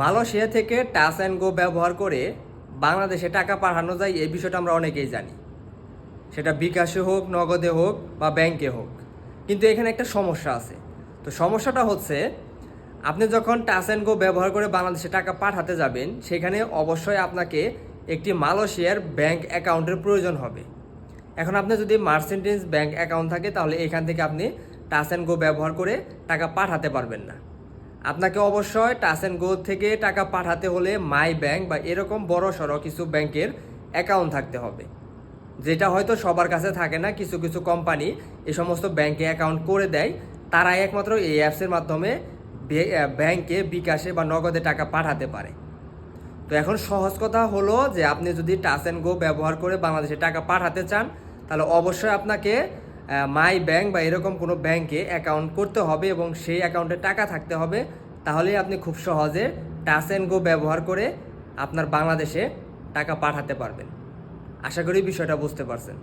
Malaysia থেকে touch and go ব্যবহার করে বাংলাদেশে টাকা পাঠানো যায়, এই বিষয়টা আমরা অনেকেই জানি। সেটা বিকাশে হোক, নগদে হোক বা ব্যাংকে হোক। কিন্তু এখানে একটা সমস্যা আছে। তো সমস্যাটা হচ্ছে, আপনি যখন টাচ অ্যান্ড গো ব্যবহার করে বাংলাদেশে টাকা পাঠাতে যাবেন, সেখানে অবশ্যই আপনাকে একটি মালয়েশিয়ার ব্যাংক অ্যাকাউন্টের প্রয়োজন হবে। এখন আপনি যদি মার্সেন্টেন্স ব্যাংক অ্যাকাউন্ট থাকে, তাহলে এখান থেকে আপনি টাচ অ্যান্ড গো ব্যবহার করে টাকা পাঠাতে পারবেন না। আপনাকে অবশ্যই টাচ অ্যান্ড গো থেকে টাকা পাঠাতে হলে মাই ব্যাংক বা এরকম বড় সড়ো কিছু ব্যাংকের অ্যাকাউন্ট থাকতে হবে। যেটা হয়তো সবার কাছে থাকে না, কিছু কিছু কোম্পানি এই সমস্ত ব্যাংকে অ্যাকাউন্ট করে দেয়। তারাই একমাত্র এই অ্যাপসের মাধ্যমে ব্যাংকে বিকাশে বা নগদে টাকা পাঠাতে পারে। তো এখন সহজ কথা হলো যে আপনি যদি টাচ অ্যান্ড গো ব্যবহার করে বাংলাদেশে টাকা পাঠাতে চান, তাহলে অবশ্যই আপনাকে মাই ব্যাংক বা এরকম কোনো ব্যাংকে অ্যাকাউন্ট করতে হবে এবং সেই অ্যাকাউন্টে টাকা থাকতে হবে তাহলে আপনি খুব সহজে টাচ অ্যান্ড গো ব্যবহার করে আপনার বাংলাদেশে টাকা পাঠাতে পারবেন। আশা করি বিষয়টা বুঝতে পারছেন।